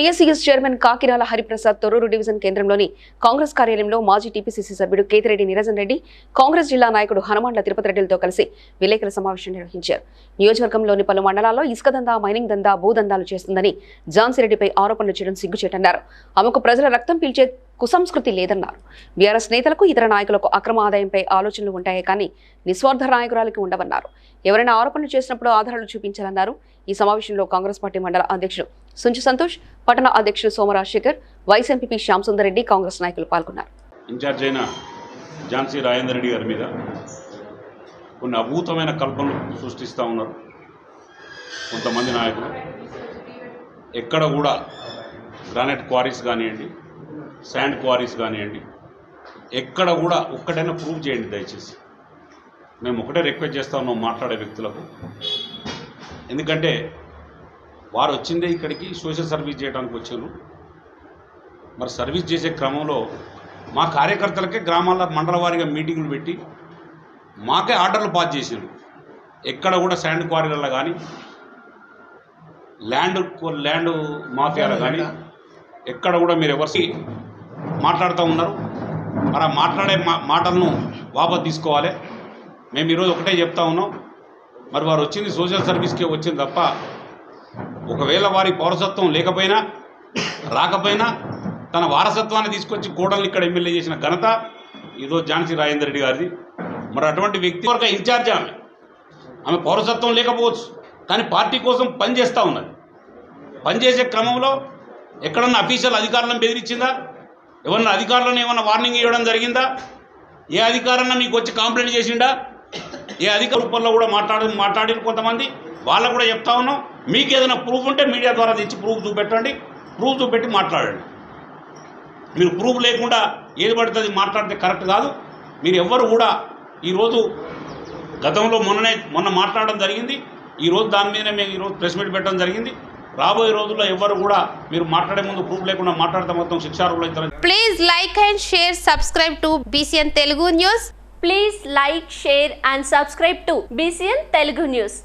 TSCS chairman Kakirala Hariprasad Torrur division కేంద్రంలోని కాంగ్రెస్ కార్యాలయంలో మాజీ టీపీసీసీ సభ్యుడు కేతిరెడ్డి నిరజన్ రెడ్డి కాంగ్రెస్ జిల్లా నాయకుడు హనుమాండ్ల తిరుపతి రెడ్డిలతో కలిసి విలేకరుల సమావేశం నిర్వహించారు. నియోజకవర్గంలోని పలు మండలాల్లో ఇసుక దందా మైనింగ్ దందా భూదందాలు చేస్తుందని ఝాన్సీరెడ్డిపై ఆరోపణలు చేయడం సిగ్గుచేటన్నారు. ఆమెకు ప్రజల రక్తం పీల్చే కుసంస్కృతి లేదన్నారు. బీఆర్ఎస్ నేతలకు ఇతర నాయకులకు అక్రమ ఆదాయంపై ఆలోచనలు ఉంటాయే కానీ నిస్వార్థ నాయకురాలకి ఉండవన్నారు. ఎవరైనా ఆరోపణలు చేసినప్పుడు ఆధారాలు చూపించాలన్నారు. ఈ సమావేశంలో కాంగ్రెస్ పార్టీ మండల అధ్యక్షుడు సుంచు సంతోష్ పట్టణ అధ్యక్షుడు సోమరాజశేఖర్ వైస్ ఎంపీపీ శ్యాంసుందర్ రెడ్డి కాంగ్రెస్ నాయకులు పాల్గొన్నారు. ఇన్ఛార్జ్ అయిన ఝాన్సీ రాజేందర్ రెడ్డి గారి మీద కొన్ని అభూతమైన కల్పనలు సృష్టిస్తూ ఉన్నారు కొంతమంది నాయకులు. ఎక్కడ కూడా గ్రానైట్ క్వారీస్ కానివ్వండి శాండ్ క్వారీస్ కానివ్వండి ఎక్కడ కూడా ఒక్కటైనా ప్రూవ్ చేయండి దయచేసి. మేము ఒకటే రిక్వెస్ట్ చేస్తా ఉన్నాం మాట్లాడే వ్యక్తులకు. ఎందుకంటే వారు వచ్చిందే ఇక్కడికి సోషల్ సర్వీస్ చేయడానికి వచ్చారు. మరి సర్వీస్ చేసే క్రమంలో మా కార్యకర్తలకే గ్రామాల మండల వారీగా మీటింగులు పెట్టి మాకే ఆర్డర్లు పాస్ చేశారు. ఎక్కడ కూడా శాండ్ క్వారీలలో కానీ ల్యాండ్ ల్యాండ్ మాఫియాలో కానీ ఎక్కడ కూడా మీరు ఎవరికి మాట్లాడుతూ ఉన్నారు. మరి ఆ మాట్లాడే మా మాటలను వాపస్ తీసుకోవాలి. మేము ఈరోజు ఒకటే చెప్తా ఉన్నాం. మరి వారు వచ్చింది సోషల్ సర్వీస్కే వచ్చింది తప్ప ఒకవేళ వారి పౌరసత్వం లేకపోయినా రాకపోయినా తన వారసత్వాన్ని తీసుకొచ్చి కోడల్ని ఇక్కడ ఎమ్మెల్యే చేసిన ఘనత ఈరోజు ఝాన్సీ రాజేందర్ రెడ్డి గారిది. మరి అటువంటి వ్యక్తి వరకు ఇన్ఛార్జ్ ఆమె. ఆమె పౌరసత్వం లేకపోవచ్చు కానీ పార్టీ కోసం పనిచేస్తూ ఉన్నది. పనిచేసే క్రమంలో ఎక్కడన్నా అఫీషియల్ అధికారులను బెదిరించిందా? ఎవరన్నా అధికారులను ఏమన్నా వార్నింగ్ ఇవ్వడం జరిగిందా? ఏ అధికారన్నా మీకు వచ్చి కంప్లైంట్ చేసిండా? ఏ అధికార రూపంలో కూడా మాట్లాడి మాట్లాడిన కొంతమంది. వాళ్ళకు కూడా చెప్తా ఉన్నాం. మీకు ఏదైనా ప్రూఫ్ ఉంటే మీడియా ద్వారా తెచ్చి ప్రూఫ్ చూపెట్టండి. ప్రూఫ్ చూపెట్టి మాట్లాడండి. మీరు ప్రూఫ్ లేకుండా ఏది పడుతుంది మాట్లాడితే కరెక్ట్ కాదు. మీరు ఎవ్వరు కూడా ఈరోజు గతంలో మొన్ననే మొన్న మాట్లాడడం జరిగింది. ఈరోజు దాని మీదనే మేము ఈరోజు ప్రెస్ మీట్ పెట్టడం జరిగింది. రాబోయే రోజుల్లో ఎవరు కూడా మీరు మాట్లాడే ముందు ప్రూఫ్ లేకుండా మాట్లాడతా మొత్తం శిక్షారులు please like and share subscribe to BCN Telugu news please like share and subscribe to BCN Telugu news